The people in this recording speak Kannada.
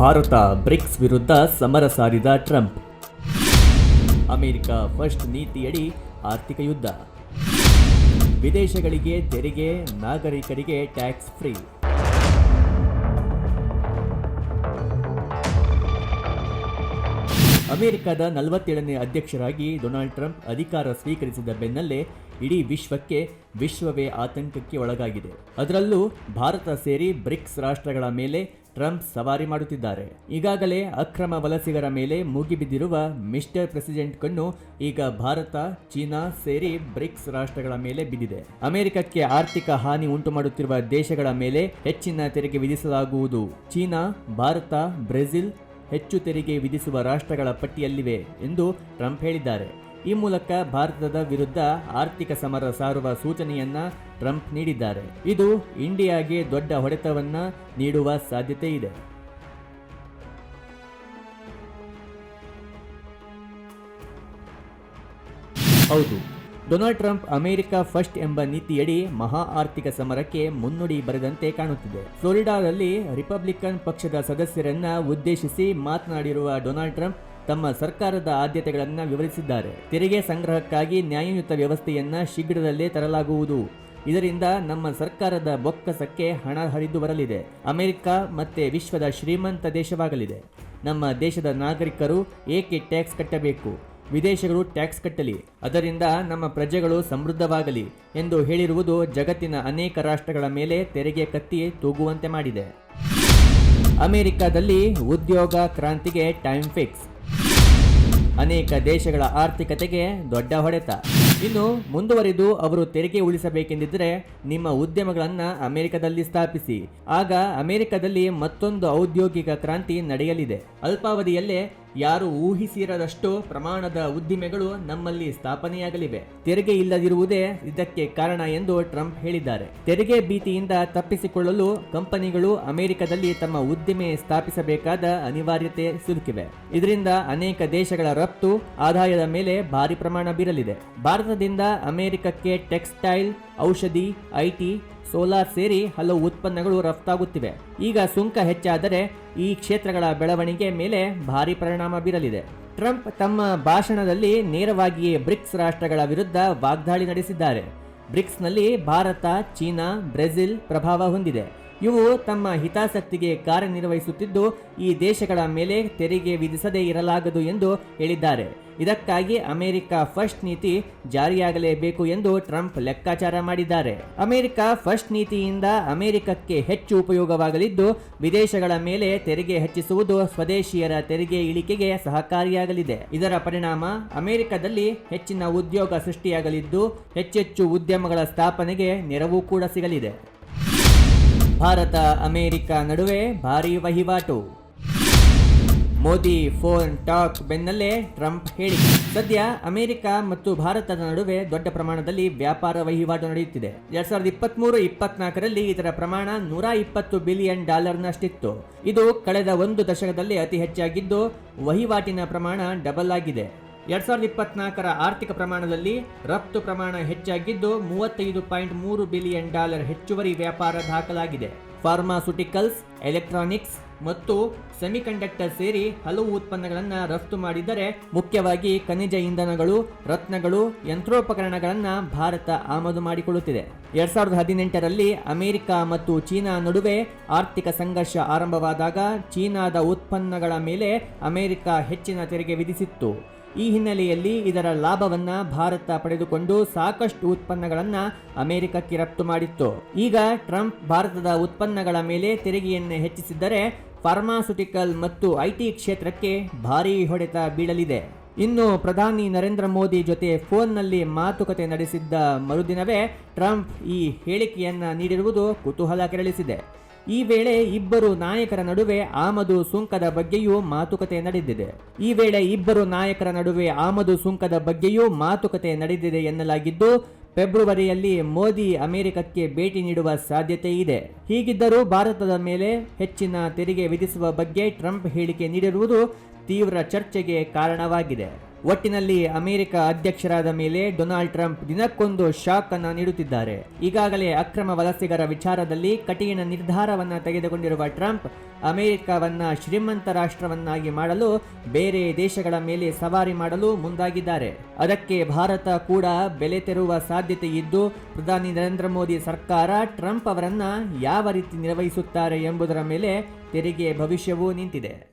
ಭಾರತ ಬ್ರಿಕ್ಸ್ ವಿರುದ್ಧ ಸಮರ ಸಾರಿದ ಟ್ರಂಪ್. ಅಮೆರಿಕ ಫಸ್ಟ್ ನೀತಿಯಡಿ ಆರ್ಥಿಕ ಯುದ್ಧ. ವಿದೇಶಗಳಿಗೆ ತೆರಿಗೆ, ನಾಗರಿಕರಿಗೆ ಟ್ಯಾಕ್ಸ್ ಫ್ರೀ. ಅಮೆರಿಕದ ನಲವತ್ತೇಳನೇ ಅಧ್ಯಕ್ಷರಾಗಿ ಡೊನಾಲ್ಡ್ ಟ್ರಂಪ್ ಅಧಿಕಾರ ಸ್ವೀಕರಿಸಿದ ಬೆನ್ನಲ್ಲೇ ಇಡೀ ವಿಶ್ವಕ್ಕೆ ವಿಶ್ವವೇ ಆತಂಕಕ್ಕೆ ಒಳಗಾಗಿದೆ. ಅದರಲ್ಲೂ ಭಾರತ ಸೇರಿ ಬ್ರಿಕ್ಸ್ ರಾಷ್ಟ್ರಗಳ ಮೇಲೆ ಟ್ರಂಪ್ ಸವಾರಿ ಮಾಡುತ್ತಿದ್ದಾರೆ. ಈಗಾಗಲೇ ಅಕ್ರಮ ವಲಸಿಗರ ಮೇಲೆ ಮುಗಿಬಿದ್ದಿರುವ ಮಿಸ್ಟರ್ ಪ್ರೆಸಿಡೆಂಟ್ ಕಣ್ಣು ಈಗ ಭಾರತ, ಚೀನಾ ಸೇರಿ ಬ್ರಿಕ್ಸ್ ರಾಷ್ಟ್ರಗಳ ಮೇಲೆ ಬಿದ್ದಿದೆ. ಅಮೆರಿಕಕ್ಕೆ ಆರ್ಥಿಕ ಹಾನಿ ಉಂಟು ಮಾಡುತ್ತಿರುವ ದೇಶಗಳ ಮೇಲೆ ಹೆಚ್ಚಿನ ತೆರಿಗೆ ವಿಧಿಸಲಾಗುವುದು. ಚೀನಾ, ಭಾರತ, ಬ್ರೆಜಿಲ್ ಹೆಚ್ಚು ತೆರಿಗೆ ವಿಧಿಸುವ ರಾಷ್ಟ್ರಗಳ ಪಟ್ಟಿಯಲ್ಲಿವೆ ಎಂದು ಟ್ರಂಪ್ ಹೇಳಿದ್ದಾರೆ. ಈ ಮೂಲಕ ಭಾರತದ ವಿರುದ್ಧ ಆರ್ಥಿಕ ಸಮರ ಸಾರುವ ಸೂಚನೆಯನ್ನ ಟ್ರಂಪ್ ನೀಡಿದ್ದಾರೆ. ಇದು ಇಂಡಿಯಾಗೆ ದೊಡ್ಡ ಹೊಡೆತವನ್ನ ನೀಡುವ ಸಾಧ್ಯತೆ ಇದೆ. ಹೌದು, ಡೊನಾಲ್ಡ್ ಟ್ರಂಪ್ ಅಮೆರಿಕ ಫಸ್ಟ್ ಎಂಬ ನೀತಿಯಡಿ ಮಹಾ ಆರ್ಥಿಕ ಸಮರಕ್ಕೆ ಮುನ್ನುಡಿ ಬರೆದಂತೆ ಕಾಣುತ್ತಿದೆ. ಫ್ಲೋರಿಡಾದಲ್ಲಿ ರಿಪಬ್ಲಿಕನ್ ಪಕ್ಷದ ಸದಸ್ಯರನ್ನ ಉದ್ದೇಶಿಸಿ ಮಾತನಾಡಿರುವ ಡೊನಾಲ್ಡ್ ಟ್ರಂಪ್ ತಮ್ಮ ಸರ್ಕಾರದ ಆದ್ಯತೆಗಳನ್ನು ವಿವರಿಸಿದ್ದಾರೆ. ತೆರಿಗೆ ಸಂಗ್ರಹಕ್ಕಾಗಿ ನ್ಯಾಯಯುತ ವ್ಯವಸ್ಥೆಯನ್ನು ಶೀಘ್ರದಲ್ಲೇ ತರಲಾಗುವುದು. ಇದರಿಂದ ನಮ್ಮ ಸರ್ಕಾರದ ಬೊಕ್ಕಸಕ್ಕೆ ಹಣ ಹರಿದು ಬರಲಿದೆ. ಅಮೆರಿಕ ಮತ್ತೆ ವಿಶ್ವದ ಶ್ರೀಮಂತ ದೇಶವಾಗಲಿದೆ. ನಮ್ಮ ದೇಶದ ನಾಗರಿಕರು ಏಕೆ ಟ್ಯಾಕ್ಸ್ ಕಟ್ಟಬೇಕು? ವಿದೇಶಗಳು ಟ್ಯಾಕ್ಸ್ ಕಟ್ಟಲಿ. ಅದರಿಂದ ನಮ್ಮ ಪ್ರಜೆಗಳು ಸಮೃದ್ಧವಾಗಲಿ ಎಂದು ಹೇಳಿರುವುದು ಜಗತ್ತಿನ ಅನೇಕ ರಾಷ್ಟ್ರಗಳ ಮೇಲೆ ತೆರಿಗೆ ಕತ್ತಿ ತೂಗುವಂತೆ ಮಾಡಿದೆ. ಅಮೆರಿಕದಲ್ಲಿ ಉದ್ಯೋಗ ಕ್ರಾಂತಿಗೆ ಟೈಮ್ ಫಿಕ್ಸ್. ಅನೇಕ ದೇಶಗಳ ಆರ್ಥಿಕತೆಗೆ ದೊಡ್ಡ ಹೊಡೆತ. ಇನ್ನು ಮುಂದುವರಿದು ಅವರು ತೆರಿಗೆ ಉಳಿಸಬೇಕೆಂದಿದ್ದರೆ ನಿಮ್ಮ ಉದ್ಯಮಗಳನ್ನು ಅಮೆರಿಕದಲ್ಲಿ ಸ್ಥಾಪಿಸಿ. ಆಗ ಅಮೆರಿಕದಲ್ಲಿ ಮತ್ತೊಂದು ಔದ್ಯೋಗಿಕ ಕ್ರಾಂತಿ ನಡೆಯಲಿದೆ. ಅಲ್ಪಾವಧಿಯಲ್ಲೇ ಯಾರು ಊಹಿಸಿರದಷ್ಟು ಪ್ರಮಾಣದ ಉದ್ದಿಮೆಗಳು ನಮ್ಮಲ್ಲಿ ಸ್ಥಾಪನೆಯಾಗಲಿವೆ. ತೆರಿಗೆ ಇಲ್ಲದಿರುವುದೇ ಇದಕ್ಕೆ ಕಾರಣ ಎಂದು ಟ್ರಂಪ್ ಹೇಳಿದ್ದಾರೆ. ತೆರಿಗೆ ಭೀತಿಯಿಂದ ತಪ್ಪಿಸಿಕೊಳ್ಳಲು ಕಂಪನಿಗಳು ಅಮೆರಿಕದಲ್ಲಿ ತಮ್ಮ ಉದ್ದಿಮೆ ಸ್ಥಾಪಿಸಬೇಕಾದ ಅನಿವಾರ್ಯತೆ ಸಿಲುಕಿವೆ. ಇದರಿಂದ ಅನೇಕ ದೇಶಗಳ ರಫ್ತು, ಆದಾಯದ ಮೇಲೆ ಭಾರಿ ಪ್ರಮಾಣ ಬೀರಲಿದೆ. ಭಾರತದಿಂದ ಅಮೆರಿಕಕ್ಕೆ ಟೆಕ್ಸ್ಟೈಲ್, ಔಷಧಿ, ಐಟಿ, ಸೋಲಾರ್ ಸೇರಿ ಹಲವು ಉತ್ಪನ್ನಗಳು ರಫ್ತಾಗುತ್ತಿವೆ. ಈಗ ಸುಂಕ ಹೆಚ್ಚಾದರೆ ಈ ಕ್ಷೇತ್ರಗಳ ಬೆಳವಣಿಗೆ ಮೇಲೆ ಭಾರಿ ಪರಿಣಾಮ ಬೀರಲಿದೆ. ಟ್ರಂಪ್ ತಮ್ಮ ಭಾಷಣದಲ್ಲಿ ನೇರವಾಗಿಯೇ ಬ್ರಿಕ್ಸ್ ರಾಷ್ಟ್ರಗಳ ವಿರುದ್ಧ ವಾಗ್ದಾಳಿ ನಡೆಸಿದ್ದಾರೆ. ಬ್ರಿಕ್ಸ್ನಲ್ಲಿ ಭಾರತ, ಚೀನಾ, ಬ್ರೆಜಿಲ್ ಪ್ರಭಾವ ಹೊಂದಿದೆ. ಇವು ತಮ್ಮ ಹಿತಾಸಕ್ತಿಗೆ ಕಾರ್ಯನಿರ್ವಹಿಸುತ್ತಿದ್ದು, ಈ ದೇಶಗಳ ಮೇಲೆ ತೆರಿಗೆ ವಿಧಿಸದೇ ಇರಲಾಗದು ಎಂದು ಹೇಳಿದ್ದಾರೆ. ಇದಕ್ಕಾಗಿ ಅಮೆರಿಕ ಫಸ್ಟ್ ನೀತಿ ಜಾರಿಯಾಗಲೇಬೇಕು ಎಂದು ಟ್ರಂಪ್ ಲೆಕ್ಕಾಚಾರ ಮಾಡಿದ್ದಾರೆ. ಅಮೆರಿಕ ಫಸ್ಟ್ ನೀತಿಯಿಂದ ಅಮೆರಿಕಕ್ಕೆ ಹೆಚ್ಚು ಉಪಯೋಗವಾಗಲಿದ್ದು, ವಿದೇಶಗಳ ಮೇಲೆ ತೆರಿಗೆ ಹೆಚ್ಚಿಸುವುದು ಸ್ವದೇಶಿಯರ ತೆರಿಗೆ ಇಳಿಕೆಗೆ ಸಹಕಾರಿಯಾಗಲಿದೆ. ಇದರ ಪರಿಣಾಮ ಅಮೆರಿಕದಲ್ಲಿ ಹೆಚ್ಚಿನ ಉದ್ಯೋಗ ಸೃಷ್ಟಿಯಾಗಲಿದ್ದು, ಹೆಚ್ಚೆಚ್ಚು ಉದ್ಯಮಗಳ ಸ್ಥಾಪನೆಗೆ ನೆರವು ಕೂಡ ಸಿಗಲಿದೆ. ಭಾರತ, ಅಮೆರಿಕ ನಡುವೆ ಭಾರೀ ವಹಿವಾಟು. ಮೋದಿ ಫೋನ್ ಟಾಕ್ ಬೆನ್ನಲ್ಲೇ ಟ್ರಂಪ್ ಹೇಳಿಕೆ. ಸದ್ಯ ಅಮೆರಿಕ ಮತ್ತು ಭಾರತದ ನಡುವೆ ದೊಡ್ಡ ಪ್ರಮಾಣದಲ್ಲಿ ವ್ಯಾಪಾರ ವಹಿವಾಟು ನಡೆಯುತ್ತಿದೆ. ಎರಡ್ ಸಾವಿರದ ಇಪ್ಪತ್ಮೂರು, ಇಪ್ಪತ್ನಾಲ್ಕರಲ್ಲಿ ಇದರ ಪ್ರಮಾಣ ನೂರ ಇಪ್ಪತ್ತು ಬಿಲಿಯನ್ ಡಾಲರ್ನಷ್ಟಿತ್ತು. ಇದು ಕಳೆದ ಒಂದು ದಶಕದಲ್ಲಿ ಅತಿ ಹೆಚ್ಚಾಗಿದ್ದು ವಹಿವಾಟಿನ ಪ್ರಮಾಣ ಡಬಲ್ ಆಗಿದೆ. ಎರಡ್ ಸಾವಿರದ ಇಪ್ಪತ್ನಾಲ್ಕರ ಆರ್ಥಿಕ ಪ್ರಮಾಣದಲ್ಲಿ ರಫ್ತು ಪ್ರಮಾಣ ಹೆಚ್ಚಾಗಿದ್ದು ಮೂವತ್ತೈದು ಪಾಯಿಂಟ್ ಮೂರು ಬಿಲಿಯನ್ ಡಾಲರ್ ಹೆಚ್ಚುವರಿ ವ್ಯಾಪಾರ ದಾಖಲಾಗಿದೆ. ಫಾರ್ಮಾಸ್ಯೂಟಿಕಲ್ಸ್, ಎಲೆಕ್ಟ್ರಾನಿಕ್ಸ್ ಮತ್ತು ಸೆಮಿಕಂಡಕ್ಟರ್ ಸೇರಿ ಹಲವು ಉತ್ಪನ್ನಗಳನ್ನು ರಫ್ತು ಮಾಡಿದರೆ ಮುಖ್ಯವಾಗಿ ಖನಿಜ ಇಂಧನಗಳು, ರತ್ನಗಳು, ಯಂತ್ರೋಪಕರಣಗಳನ್ನು ಭಾರತ ಆಮದು ಮಾಡಿಕೊಳ್ಳುತ್ತಿದೆ. ಎರಡ್ ಸಾವಿರದ ಹದಿನೆಂಟರಲ್ಲಿ ಅಮೆರಿಕ ಮತ್ತು ಚೀನಾ ನಡುವೆ ಆರ್ಥಿಕ ಸಂಘರ್ಷ ಆರಂಭವಾದಾಗ ಚೀನಾದ ಉತ್ಪನ್ನಗಳ ಮೇಲೆ ಅಮೆರಿಕ ಹೆಚ್ಚಿನ ತೆರಿಗೆ ವಿಧಿಸಿತ್ತು. ಈ ಹಿನ್ನೆಲೆಯಲ್ಲಿ ಇದರ ಲಾಭವನ್ನ ಭಾರತ ಪಡೆದುಕೊಂಡು ಸಾಕಷ್ಟು ಉತ್ಪನ್ನಗಳನ್ನ ಅಮೆರಿಕಕ್ಕೆ ರಫ್ತು ಮಾಡಿತ್ತು. ಈಗ ಟ್ರಂಪ್ ಭಾರತದ ಉತ್ಪನ್ನಗಳ ಮೇಲೆ ತೆರಿಗೆಯನ್ನು ಹೆಚ್ಚಿಸಿದ್ದರೆ ಫಾರ್ಮಾಸ್ಯೂಟಿಕಲ್ ಮತ್ತು ಐಟಿ ಕ್ಷೇತ್ರಕ್ಕೆ ಭಾರೀ ಹೊಡೆತ ಬೀಳಲಿದೆ. ಇನ್ನು ಪ್ರಧಾನಿ ನರೇಂದ್ರ ಮೋದಿ ಜೊತೆ ಫೋನ್ನಲ್ಲಿ ಮಾತುಕತೆ ನಡೆಸಿದ್ದ ಮರುದಿನವೇ ಟ್ರಂಪ್ ಈ ಹೇಳಿಕೆಯನ್ನು ನೀಡಿರುವುದು ಕುತೂಹಲ ಕೆರಳಿಸಿದೆ. ಈ ವೇಳೆ ಇಬ್ಬರು ನಾಯಕರ ನಡುವೆ ಆಮದು ಸುಂಕದ ಬಗ್ಗೆಯೂ ಮಾತುಕತೆ ನಡೆದಿದೆ. ಈ ವೇಳೆ ಇಬ್ಬರು ನಾಯಕರ ನಡುವೆ ಆಮದು ಸುಂಕದ ಬಗ್ಗೆಯೂ ಮಾತುಕತೆ ನಡೆದಿದೆ ಎನ್ನಲಾಗಿದ್ದು, ಫೆಬ್ರವರಿಯಲ್ಲಿ ಮೋದಿ ಅಮೆರಿಕಕ್ಕೆ ಭೇಟಿ ನೀಡುವ ಸಾಧ್ಯತೆ ಇದೆ. ಹೀಗಿದ್ದರೂ ಭಾರತದ ಮೇಲೆ ಹೆಚ್ಚಿನ ತೆರಿಗೆ ವಿಧಿಸುವ ಬಗ್ಗೆ ಟ್ರಂಪ್ ಹೇಳಿಕೆ ನೀಡಿರುವುದು ತೀವ್ರ ಚರ್ಚೆಗೆ ಕಾರಣವಾಗಿದೆ. ಒಟ್ಟಿನಲ್ಲಿ ಅಮೆರಿಕ ಅಧ್ಯಕ್ಷರಾದ ಮೇಲೆ ಡೊನಾಲ್ಡ್ ಟ್ರಂಪ್ ದಿನಕ್ಕೊಂದು ಶಾಕ್ ಅನ್ನ ನೀಡುತ್ತಿದ್ದಾರೆ. ಈಗಾಗಲೇ ಅಕ್ರಮ ವಲಸಿಗರ ವಿಚಾರದಲ್ಲಿ ಕಠಿಣ ನಿರ್ಧಾರವನ್ನು ತೆಗೆದುಕೊಂಡಿರುವ ಟ್ರಂಪ್, ಅಮೆರಿಕವನ್ನ ಶ್ರೀಮಂತ ರಾಷ್ಟ್ರವನ್ನಾಗಿ ಮಾಡಲು ಬೇರೆ ದೇಶಗಳ ಮೇಲೆ ಸವಾರಿ ಮಾಡಲು ಮುಂದಾಗಿದ್ದಾರೆ. ಅದಕ್ಕೆ ಭಾರತ ಕೂಡ ಬೆಲೆ ತೆರುವ ಸಾಧ್ಯತೆ ಇದ್ದು, ಪ್ರಧಾನಿ ನರೇಂದ್ರ ಮೋದಿ ಸರ್ಕಾರ ಟ್ರಂಪ್ ಅವರನ್ನ ಯಾವ ರೀತಿ ನಿರ್ವಹಿಸುತ್ತಾರೆ ಎಂಬುದರ ಮೇಲೆ ತೆರಿಗೆ ಭವಿಷ್ಯವೂ ನಿಂತಿದೆ.